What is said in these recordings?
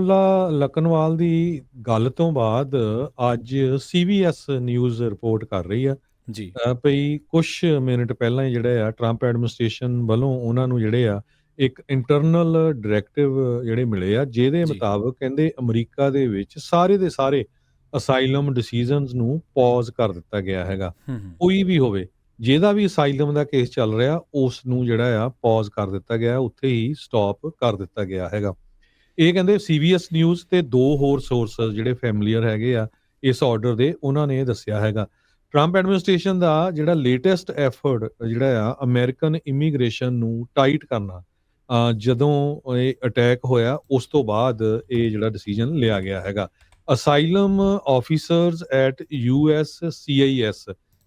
ਅਮਾਨੁੱਲਾ ਲਕਨਵਾਲ ਦੀ ਗੱਲ ਤੋਂ ਬਾਅਦ ਅੱਜ ਸੀਬੀਐਸ ਨਿਊਜ਼ ਰਿਪੋਰਟ ਕਰ ਰਹੀ ਆ। ਜੀ। ਭਈ ਕੁਛ ਮਿੰਟ ਪਹਿਲਾਂ ਹੀ ਜਿਹੜੇ ਆ ਟਰੰਪ ਐਡਮਿਨਿਸਟ੍ਰੇਸ਼ਨ ਵੱਲੋਂ ਉਹਨਾਂ ਨੂੰ ਜਿਹੜੇ ਆ ਇੱਕ ਇੰਟਰਨਲ ਡਾਇਰੈਕਟਿਵ ਜਿਹੜੇ ਮਿਲੇ ਆ ਜਿਹਦੇ। ਮੁਤਾਬਕ ਕਹਿੰਦੇ ਅਮਰੀਕਾ ਦੇ ਵਿੱਚ ਸਾਰੇ ਦੇ ਸਾਰੇ ਅਸਾਈਲਮ ਡਿਸੀਜਨਸ ਨੂੰ ਪੌਜ਼ ਕਰ ਦਿੱਤਾ ਗਿਆ ਹੈਗਾ। ਕੋਈ ਵੀ ਹੋਵੇ ਜਿਹਦਾ ਵੀ ਅਸਾਈਲਮ ਦਾ ਕੇਸ ਚੱਲ ਰਿਹਾ ਉਸ ਨੂੰ ਜਿਹੜਾ ਆ ਪੌਜ਼ ਕਰ ਦਿੱਤਾ ਗਿਆ ਉੱਥੇ ਹੀ ਸਟਾਪ ਕਰ ਦਿੱਤਾ ਗਿਆ ਹੈਗਾ। ਇਹ ਕਹਿੰਦੇ ਸੀਬੀਐਸ ਨਿਊਜ਼ ਤੇ ਦੋ ਹੋਰ ਸੋਰਸਸ ਜਿਹੜੇ ਫੈਮਿਲੀਅਰ ਹੈਗੇ ਆ ਇਸ ਆਰਡਰ ਦੇ, ਉਹਨਾਂ ਨੇ ਦੱਸਿਆ ਹੈਗਾ। ਟਰੰਪ ਐਡਮਿਨਿਸਟ੍ਰੇਸ਼ਨ ਦਾ ਜਿਹੜਾ ਲੇਟੈਸਟ ਐਫਰਟ ਜਿਹੜਾ ਆ ਅਮਰੀਕਨ ਇਮੀਗ੍ਰੇਸ਼ਨ ਨੂੰ ਟਾਈਟ ਕਰਨਾ ਜਦੋਂ ਇਹ ਅਟੈਕ ਹੋਇਆ, ਉਸ ਤੋਂ ਬਾਅਦ ਇਹ ਜਿਹੜਾ ਡਿਸੀਜਨ ਲਿਆ ਗਿਆ ਹੈਗਾ। Asylum officers at US CIS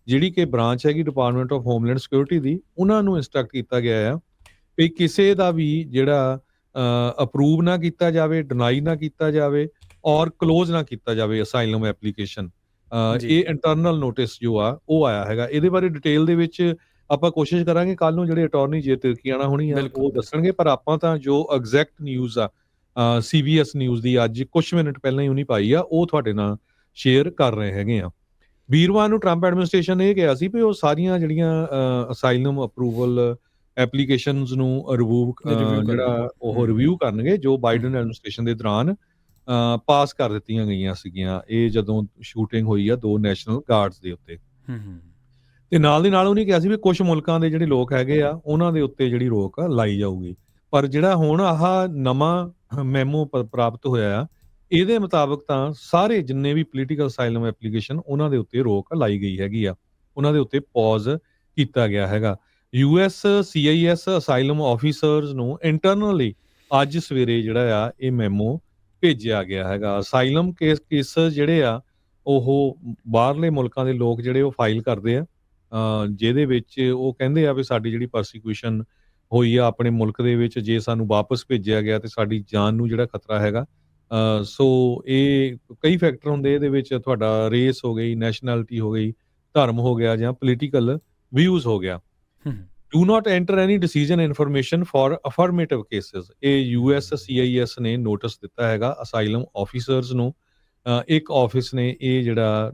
ਜਿਹੜੀ ਕਿ ਬ੍ਰਾਂਚ ਹੈਗੀ ਡਿਪਾਰਟਮੈਂਟ ਆਫ ਹੋਮਲੈਂਡ ਸਿਕਿਉਰਿਟੀ ਦੀ, ਉਹਨਾਂ ਨੂੰ ਇਨਸਟਰਕਟ ਕੀਤਾ ਗਿਆ ਆ ਕਿ ਕਿਸੇ ਦਾ ਵੀ ਜਿਹੜਾ ਅਪਰੂਵ ਨਾ ਕੀਤਾ ਜਾਵੇ ਡਿਨਾਈ ਨਾ ਕੀਤਾ ਜਾਵੇ ਔਰ ਕਲੋਜ਼ ਨਾ ਕੀਤਾ ਜਾਵੇ ਅਸਾਈਲਮ ਐਪਲੀਕੇਸ਼ਨ। ਇਹ ਇੰਟਰਨਲ ਨੋਟਿਸ ਜੋ ਆ ਉਹ ਆਇਆ ਹੈਗਾ। ਇਹਦੇ ਬਾਰੇ ਡਿਟੇਲ ਦੇ ਵਿੱਚ ਆਪਾਂ ਕੋਸ਼ਿਸ਼ ਕਰਾਂਗੇ ਕੱਲ ਨੂੰ ਜਿਹੜੇ ਅਟਾਰਨੀ ਜੇ ਤਿਰਕੀਆਣਾ ਹੋਣੀ ਆ ਉਹ ਦੱਸਣਗੇ ਪਰ ਆਪਾਂ ਤਾਂ ਜੋ ਐਗਜ਼ੈਕਟ ਨਿਊਜ਼ ਆ ਸੀਬੀਐਸ ਨਿਊਜ਼ ਦੀ ਅੱਜ ਕੁਝ ਮਿੰਟ ਪਹਿਲਾਂ ਹੀ ਉਹਨੀ ਪਾਈ ਆ ਉਹ ਤੁਹਾਡੇ ਨਾਲ ਸ਼ੇਅਰ ਕਰ ਰਹੇ ਹੈਗੇ ਆ। ਵੀਰਵਾਰ ਨੂੰ ਟਰੰਪ ਐਡਮਿਨਿਸਟ੍ਰੇਸ਼ਨ ਨੇ ਇਹ ਕਿਹਾ ਸੀ ਵੀ ਉਹ ਸਾਰੀਆਂ ਜਿਹੜੀਆਂ ਅਸਾਈਲਮ ਅਪਰੂਵਲ ਐਪਲੀਕੇਸ਼ਨਸ ਨੂੰ ਰਿਵਿਊ। ਜਿਹੜਾ ਉਹ। ਰਿਵਿਊ ਕਰਨਗੇ ਜੋ ਬਾਈਡਨ ਐਡਮਿਨਿਸਟ੍ਰੇਸ਼ਨ ਦੇ ਦੌਰਾਨ ਪਾਸ ਕਰ ਦਿੱਤੀਆਂ ਗਈਆਂ ਸੀਗੀਆਂ। ਇਹ ਜਦੋਂ ਸ਼ੂਟਿੰਗ ਹੋਈ ਆ ਦੋ ਨੈਸ਼ਨਲ ਗਾਰਡਸ ਦੇ ਉੱਤੇ। ਤੇ ਨਾਲ ਦੀ ਨਾਲ ਉਹਨੇ ਕਿਹਾ ਸੀ ਵੀ ਕੁਝ ਮੁਲਕਾਂ ਦੇ ਜਿਹੜੇ ਲੋਕ ਹੈਗੇ ਆ ਉਹਨਾਂ ਦੇ ਉੱਤੇ ਜਿਹੜੀ ਰੋਕ ਲਾਈ ਜਾਊਗੀ। ਪਰ ਜਿਹੜਾ ਹੁਣ ਆਹ ਨਵਾਂ ਮੈਮੋ ਪ੍ਰਾਪਤ ਹੋਇਆ ਆ ਇਹਦੇ ਮੁਤਾਬਕ ਤਾਂ ਸਾਰੇ ਜਿੰਨੇ ਵੀ ਪੋਲੀਟੀਕਲ ਅਸਾਈਲਮ ਐਪਲੀਕੇਸ਼ਨ ਉਹਨਾਂ ਦੇ ਉੱਤੇ ਰੋਕ ਲਾਈ ਗਈ ਹੈਗੀ ਆ। ਉਹਨਾਂ ਦੇ ਉੱਤੇ ਪੌਜ਼ ਕੀਤਾ ਗਿਆ ਹੈਗਾ। ਯੂਐਸ ਸੀਆਈਐਸ ਅਸਾਈਲਮ ਆਫੀਸਰਸ ਨੂੰ ਇੰਟਰਨਲੀ ਅੱਜ ਸਵੇਰੇ ਜਿਹੜਾ ਆ, ਇਹ ਮੈਮੋ ਭੇਜਿਆ ਗਿਆ ਹੈਗਾ। ਅਸਾਈਲਮ ਕੇਸ ਕੇਸਸ ਜਿਹੜੇ ਆ, ਉਹ ਬਾਹਰਲੇ ਮੁਲਕਾਂ ਦੇ ਲੋਕ ਜਿਹੜੇ ਉਹ ਫਾਈਲ ਕਰਦੇ ਆ। ਜਿਹਦੇ ਵਿੱਚ ਉਹ ਕਹਿੰਦੇ ਆ ਵੀ ਸਾਡੀ ਜਿਹੜੀ ਪਰਸੀਕਿਊਸ਼ਨ ਹੋਈ ਆ, ਆਪਣੇ ਮੁਲਕ ਦੇ ਵਿੱਚ ਜੇ ਸਾਨੂੰ ਵਾਪਸ ਭੇਜਿਆ ਗਿਆ ਤੇ ਸਾਡੀ ਜਾਨ ਨੂੰ ਜਿਹੜਾ ਖਤਰਾ ਹੈਗਾ। ਸੋ ਇਹ ਕਈ ਫੈਕਟਰ ਹੁੰਦੇ, ਇਹਦੇ ਵਿੱਚ ਤੁਹਾਡਾ ਰੇਸ ਹੋ ਗਈ ਨੈਸ਼ਨੈਲਿਟੀ ਹੋ ਗਈ, ਧਰਮ ਹੋ ਗਿਆ ਜਾਂ ਪੋਲੀਟੀਕਲ ਵਿਊਜ਼ ਹੋ ਗਿਆ। Do not enter any decision information for affirmative cases ਇਹ ਯੂਐਸ ਸੀਆਈਐਸ ਨੇ ਨੋਟਿਸ ਦਿੱਤਾ ਹੈਗਾ ਅਸਾਈਲਮ ਆਫੀਸਰਸ ਨੂੰ। ਇੱਕ ਆਫਿਸ ਨੇ ਇਹ ਜਿਹੜਾ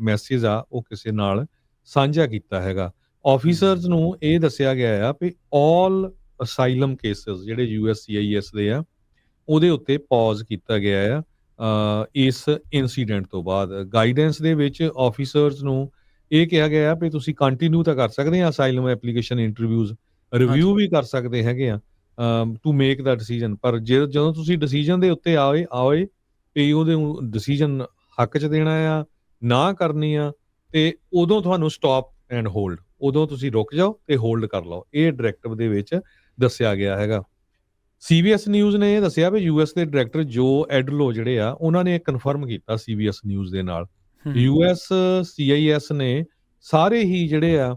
ਮੈਸੇਜ ਆ, ਉਹ ਕਿਸੇ ਨਾਲ ਸਾਂਝਾ ਕੀਤਾ ਹੈਗਾ। ਆਫੀਸਰਸ ਨੂੰ ਇਹ ਦੱਸਿਆ ਗਿਆ ਆ ਕਿ ਆਲ ਅਸਾਈਲਮ ਕੇਸਸ ਜਿਹੜੇ ਯੂਐਸ ਸੀਆਈਐਸ ਦੇ ਆ, ਉਹਦੇ ਉੱਤੇ ਪਾਜ਼ ਕੀਤਾ ਗਿਆ ਆ। ਇਸ ਇਨਸੀਡੈਂਟ ਤੋਂ ਬਾਅਦ। ਗਾਈਡੈਂਸ ਦੇ ਵਿੱਚ ਆਫੀਸਰਸ ਨੂੰ ਇਹ ਕਿਹਾ ਗਿਆ ਵੀ ਤੁਸੀਂ ਕੰਟੀਨਿਊ ਤਾਂ ਕਰ ਸਕਦੇ ਆ ਅਸਾਈਲਮ ਐਪਲੀਕੇਸ਼ਨ ਇੰਟਰਵਿਊਜ਼ ਰਿਵਿਊ ਵੀ ਕਰ ਸਕਦੇ ਹੈਗੇ ਆ ਟੂ ਮੇਕ ਦਾ ਡਿਸੀਜਨ ਪਰ ਜੇ ਜਦੋਂ ਤੁਸੀਂ ਡਿਸੀਜਨ ਦੇ ਉੱਤੇ ਆਏ ਆਏ ਵੀ ਉਹਦੇ ਡਿਸੀਜਨ ਹੱਕ 'ਚ ਦੇਣਾ ਆ ਨਾ ਕਰਨੀ ਆ ਤੇ ਉਦੋਂ ਤੁਹਾਨੂੰ ਸਟਾਪ ਐਂਡ ਹੋਲਡ ਉਦੋਂ ਤੁਸੀਂ ਰੁਕ ਜਾਓ ਤੇ ਹੋਲਡ ਕਰ ਲਓ। ਇਹ ਡਾਇਰੈਕਟਿਵ ਦੇ ਵਿੱਚ ਦੱਸਿਆ ਗਿਆ ਹੈਗਾ। ਸੀਬੀਐਸ ਨਿਊਜ਼ ਨੇ ਇਹ ਦੱਸਿਆ ਵੀ ਯੂਐਸ ਦੇ ਡਾਇਰੈਕਟਰ ਜੋ ਐਡਲੋ ਜਿਹੜੇ ਆ ਉਹਨਾਂ ਨੇ ਕਨਫਰਮ ਕੀਤਾ ਸੀਬੀਐਸ ਨਿਊਜ਼ ਦੇ ਨਾਲ। ਯੂਐਸ ਸੀਆਈਐਸ ਨੇ ਸਾਰੇ ਹੀ ਜਿਹੜੇ ਆ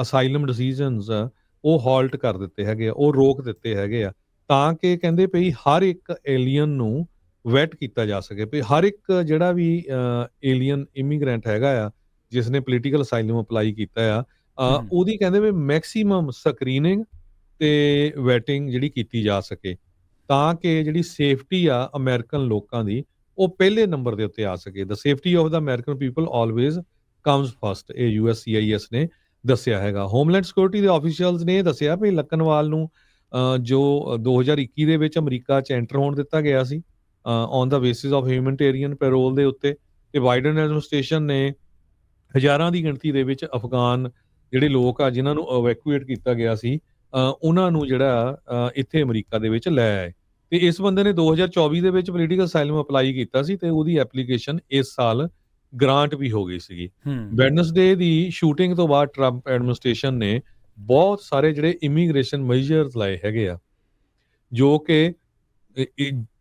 ਅਸਾਈਲਮ ਡਿਸੀਜਨਸ ਉਹ ਹਾਲਟ ਕਰ ਦਿੱਤੇ ਹੈਗੇ ਆ ਉਹ ਰੋਕ ਦਿੱਤੇ ਹੈਗੇ ਆ ਤਾਂ ਕਿ ਕਹਿੰਦੇ ਪਈ ਹਰ ਇੱਕ ਏਲੀਅਨ ਨੂੰ ਵੈਟ ਕੀਤਾ ਜਾ ਸਕੇ ਵੀ ਹਰ ਇੱਕ ਜਿਹੜਾ ਵੀ ਏਲੀਅਨ ਇਮੀਗ੍ਰੈਂਟ ਹੈਗਾ ਆ ਜਿਸ ਨੇ ਪੋਲੀਟੀਕਲ ਅਸਾਈਲਮ ਅਪਲਾਈ ਕੀਤਾ ਆ। ਉਹਦੀ ਕਹਿੰਦੇ ਵੀ ਮੈਕਸਿਮਮ ਸਕਰੀਨਿੰਗ ਤੇ ਵੈਟਿੰਗ ਜਿਹੜੀ ਕੀਤੀ ਜਾ ਸਕੇ ਤਾਂ ਕਿ ਜਿਹੜੀ ਸੇਫਟੀ ਆ ਅਮਰੀਕਨ ਲੋਕਾਂ ਦੀ ਉਹ ਪਹਿਲੇ ਨੰਬਰ ਦੇ ਉੱਤੇ ਆ ਸਕੇ। The safety of the American people always comes first ਇਹ ਯੂਐਸਸੀਆਈਐਸ ਨੇ ਦੱਸਿਆ ਹੈਗਾ। ਹੋਮਲੈਂਡ ਸਿਕਿਉਰਿਟੀ ਦੇ ਆਫੀਸ਼ੀਅਲਸ ਨੇ ਇਹ ਦੱਸਿਆ ਵੀ ਲੱਕਨਵਾਲ ਨੂੰ ਅ, ਜੋ 2021 ਦੇ ਵਿੱਚ ਅਮਰੀਕਾ 'ਚ ਐਂਟਰ ਹੋਣ ਦਿੱਤਾ ਗਿਆ ਸੀ on the basis of humanitarian parole ਦੇ ਉੱਤੇ ਤੇ ਬਾਈਡਨ ਐਡਮਿਨਿਸਟ੍ਰੇਸ਼ਨ ਨੇ ਹਜ਼ਾਰਾਂ ਦੀ ਗਿਣਤੀ ਦੇ ਵਿੱਚ ਅਫਗਾਨ ਜਿਹੜੇ ਲੋਕ ਆ ਜਿਨ੍ਹਾਂ ਨੂੰ ਇਵੈਕੂਏਟ ਕੀਤਾ ਗਿਆ ਸੀ ਉਹਨਾਂ ਨੂੰ ਜਿਹੜਾ ਇੱਥੇ ਅਮਰੀਕਾ ਦੇ ਵਿੱਚ ਲੈ ਆਏ। ਤੇ ਇਸ ਬੰਦੇ ਨੇ 2024 ਦੇ ਵਿੱਚ ਪੋਲੀਟੀਕਲ ਅਸਾਈਲਮ ਅਪਲਾਈ ਕੀਤਾ ਸੀ ਤੇ ਉਹਦੀ ਐਪਲੀਕੇਸ਼ਨ ਇਸ ਸਾਲ ਗ੍ਰਾਂਟ ਵੀ ਹੋ ਗਈ ਸੀਗੀ। ਵੈਡਨਸਡੇ ਦੀ ਸ਼ੂਟਿੰਗ ਤੋਂ ਬਾਅਦ ਟਰੰਪ ਐਡਮਿਨਿਸਟ੍ਰੇਸ਼ਨ ਨੇ ਬਹੁਤ ਸਾਰੇ ਜਿਹੜੇ ਇਮੀਗ੍ਰੇਸ਼ਨ ਮੈਜਰਸ ਲਾਏ ਹੈਗੇ ਆ ਜੋ ਕਿ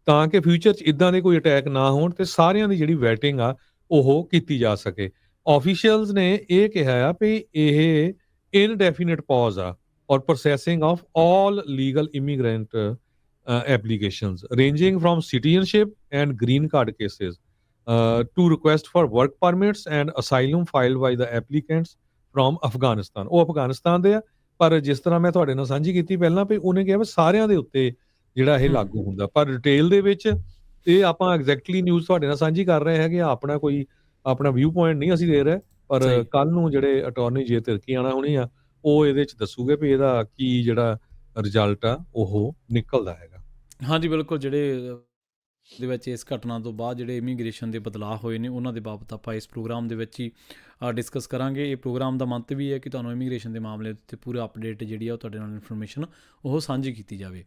ਤਾਂ ਕਿ ਫਿਊਚਰ 'ਚ ਇਦਾਂ ਦੇ ਕੋਈ ਅਟੈਕ ਨਾ ਹੋਣ ਤੇ ਸਾਰਿਆਂ ਦੀ ਜਿਹੜੀ ਵੈਟਿੰਗ ਆ ਉਹ ਕੀਤੀ ਜਾ ਸਕੇ। ਆਫੀਸ਼ੀਅਲਸ ਨੇ ਇਹ ਕਿਹਾ ਆ ਵੀ ਇਹ ਇਨਡੈਫੀਨਿਟ ਪੌਜ਼ ਆ ਔਰ processing of all legal immigrant applications ranging from citizenship and green card cases to request for work permits and asylum filed by the applicants from Afghanistan ਉਹ ਅਫਗਾਨਿਸਤਾਨ ਦੇ ਆ ਪਰ ਜਿਸ ਤਰ੍ਹਾਂ ਮੈਂ ਤੁਹਾਡੇ ਨਾਲ ਸਾਂਝੀ ਕੀਤੀ ਪਹਿਲਾਂ ਵੀ ਉਹਨੇ ਕਿਹਾ ਵੀ ਸਾਰਿਆਂ ਦੇ ਉੱਤੇ ਜਿਹੜਾ ਇਹ। ਲਾਗੂ ਹੁੰਦਾ ਪਰ ਡਿਟੇਲ ਦੇ ਵਿੱਚ ਇਹ ਆਪਾਂ ਐਗਜ਼ੈਕਟਲੀ ਨਿਊਜ਼ ਤੁਹਾਡੇ ਨਾਲ ਸਾਂਝੀ ਕਰ ਰਹੇ ਹੈਗੇ ਆਪਣਾ ਕੋਈ ਆਪਣਾ ਵਿਊ ਪੁਆਇੰਟ ਨਹੀਂ ਅਸੀਂ ਦੇ ਰਹੇ ਪਰ। ਕੱਲ ਨੂੰ ਜਿਹੜੇ ਅਟਾਰਨੀ ਜੇ ਤਿਰਕੀ ਆਣਾ ਹੋਣੀ ਆ ਉਹ ਇਹਦੇ ਚ ਦੱਸੂਗੇ ਵੀ ਇਹਦਾ ਕੀ ਜਿਹੜਾ ਰਿਜ਼ਲਟ ਆ ਉਹ ਨਿਕਲਦਾ ਹੈਗਾ ਹਾਂਜੀ, ਬਿਲਕੁਲ ਜਿਹੜੇ ਦੇ ਵਿੱਚ ਇਸ ਘਟਨਾ ਤੋਂ ਬਾਅਦ ਜਿਹੜੇ ਇਮੀਗ੍ਰੇਸ਼ਨ ਦੇ ਬਦਲਾਅ ਹੋਏ ਨੇ, ਉਹਨਾਂ ਦੇ ਬਾਬਤ ਆਪਾਂ ਇਸ ਪ੍ਰੋਗਰਾਮ ਦੇ ਵਿੱਚ ਹੀ ਡਿਸਕਸ ਕਰਾਂਗੇ। ਇਹ ਪ੍ਰੋਗਰਾਮ ਦਾ ਮੰਤਵ ਵੀ ਹੈ ਕਿ ਤੁਹਾਨੂੰ ਇਮੀਗ੍ਰੇਸ਼ਨ ਦੇ ਮਾਮਲੇ ਉੱਤੇ ਪੂਰਾ ਅਪਡੇਟ ਜਿਹੜੀ ਆ ਉਹ ਤੁਹਾਡੇ ਨਾਲ ਇਨਫੋਰਮੇਸ਼ਨ ਉਹ ਸਾਂਝੀ ਕੀਤੀ ਜਾਵੇ।